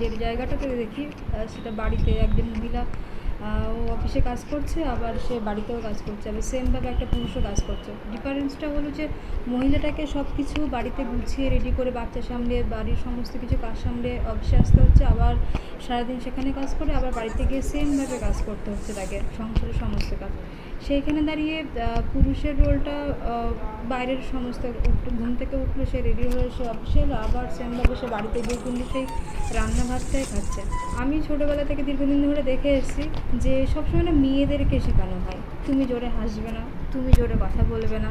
যে জায়গাটাতে দেখি সেটা বাড়িতে একজন মহিলা ও অফিসে কাজ করছে, আবার সে বাড়িতেও কাজ করছে, আবার সেমভাবে একটা পুরুষও কাজ করছে। ডিফারেন্সটা হলো যে মহিলাটাকে সব কিছু বাড়িতে গুছিয়ে রেডি করে বাচ্চা সামলে, বাড়ির সমস্ত কিছু কাজ সামলে অফিসে আসতে হচ্ছে, আবার সারাদিন সেখানে কাজ করে, আবার বাড়িতে গিয়ে সেমভাবে কাজ করতে হচ্ছে তাকে, সংসারের সমস্ত কাজ। সেইখানে দাঁড়িয়ে পুরুষের রোলটা বাইরের সমস্ত ঘুম থেকে উঠল সে রেডি হয়ে সে অফিসে আবার সেমভাবে সে বাড়িতে গিয়ে কিন্তু সেই রান্না ভাতটাই খাচ্ছে। আমি ছোটোবেলা থেকে দীর্ঘদিন ধরে দেখে এসেছি যে সবসময় না মেয়েদেরকে শেখানো হয়। তুমি জোরে হাসবে না, তুমি জোরে কথা বলবে না।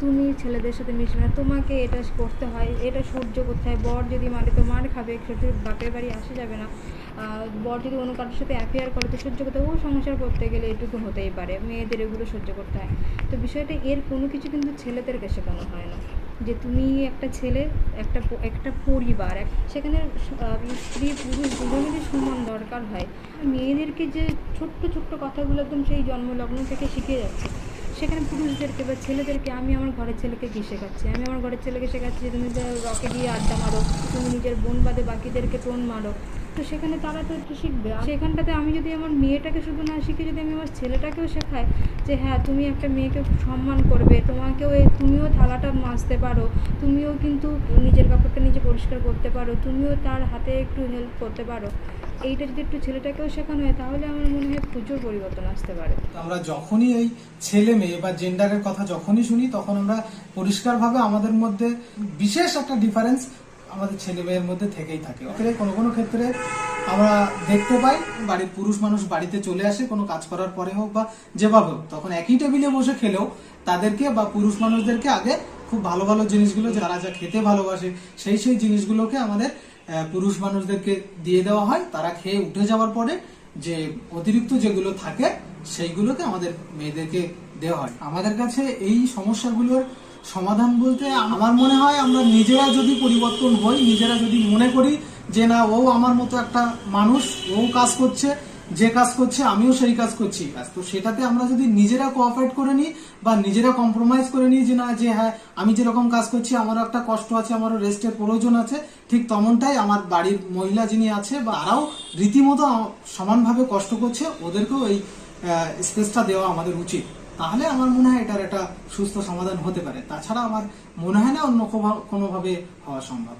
তুমি ছেলেদের সাথে মিশবে না। তোমাকে এটা করতে হয়, এটা সহ্য করতে হয়। বর যদি মারে তো মার খাবে সেটা বাপের বাড়ি আসা যাবে না। বর যদি অন্য কারোর সাথে অ্যাফেয়ার করে, তো সহ্য করতে ও সংসার করতে গেলে এটুকু হতেই পারে। মেয়েদের এগুলো সহ্য করতে হয়। তো বিষয়টা এর কোনো কিছু কিন্তু ছেলেদেরকে শেখানো হয় না। যে তুমি একটা ছেলে, একটা একটা পরিবার, এক- সেখানে স্ত্রী, পুরুষ দুজনেরই সমান দরকার হয়। মেয়েদেরকে যে ছোট্ট ছোট্ট কথাগুলো একদম সেই জন্মলগ্ন থেকে শিখে যাচ্ছে। সেখানে পুরুষদেরকে বা ছেলেদেরকে আমি আমার ঘরের ছেলেকে কী শেখাচ্ছি। আমি আমার ঘরের ছেলেকে শেখাচ্ছি যে তুমি রকে দিয়ে আড্ডা মারো, তুমি নিজের বোন বাদে বাকিদেরকে টোন মারো। তো সেখানে তারা তো একটু শিখবে? সেখানটাতে আমি যদি আমার মেয়েটাকে শুধু না শিখে যদি আমি আমার ছেলেটাকেও শেখাই যে হ্যাঁ তুমি একটা মেয়েকে সম্মান করবে, তোমাকেও তুমিও থালাটা মাজতে পারো, তুমিও কিন্তু নিজের কাপড়টা নিজে পরিষ্কার করতে পারো, তুমিও তার হাতে একটু হেল্প করতে পারো। এইটা যদি একটু ছেলেটাকেও শেখানো হয়, তাহলে আমার মনে হয় প্রচুর পরিবর্তন আসতে পারে। আমরা যখনই এই ছেলে মেয়ে বা জেন্ডারের কথা যখনই শুনি, তখন আমরা পরিষ্কারভাবে আমাদের মধ্যে বিশেষ একটা ডিফারেন্স আমাদের ছেলে মেয়ের মধ্যে থেকেই থাকে। ক্ষেত্রে কোনো কোনো ক্ষেত্রে আমরা দেখতে পাই, বাড়ির পুরুষ মানুষ বাড়িতে চলে আসে, কোনো কাজ করার পরে হোক বা যেভাবে হোক, তখন একই টেবিলে বসে খেলেও তাদেরকে বা পুরুষ মানুষদেরকে আগে খুব ভালো ভালো জিনিসগুলো, যারা যা খেতে ভালোবাসে, সেই সেই জিনিসগুলোকে আমাদের পুরুষ মানুষদেরকে দিয়ে দেওয়া হয়। তারা খেয়ে উঠে যাওয়ার পরে যে অতিরিক্ত যেগুলো থাকে, সেইগুলোকে আমাদের মেয়েদেরকে দেওয়া হয়। আমাদের কাছে এই সমস্যাগুলোর সমাধান বলতে আমার মনে হয় আমরা নিজেরা যদি পরিবর্তন হই, নিজেরা যদি মনে করি যে না, ও আমার মতো একটা মানুষ, ও কাজ করছে, যে কাজ করছে, আমিও সেই কাজ করছি। কাজ তো সেটাতে আমরা যদি নিজেরা কোঅপারেট করে নিই বা নিজেরা কম্প্রোমাইজ করে নিই যে না, যে হ্যাঁ আমি যেরকম কাজ করছি, আমারও একটা কষ্ট আছে, আমারও রেস্টের প্রয়োজন আছে, ঠিক তেমনটাই আমার বাড়ির মহিলা যিনি আছে বা তারাও রীতিমতো সমানভাবে কষ্ট করছে, ওদেরকেও এই স্পেসটা দেওয়া আমাদের উচিত। তাহলে আমার মনে হয় এটার একটা সুস্থ সমাধান হতে পারে। তাছাড়া আমার মনে হয় না অন্য কোনোভাবে হওয়া সম্ভব।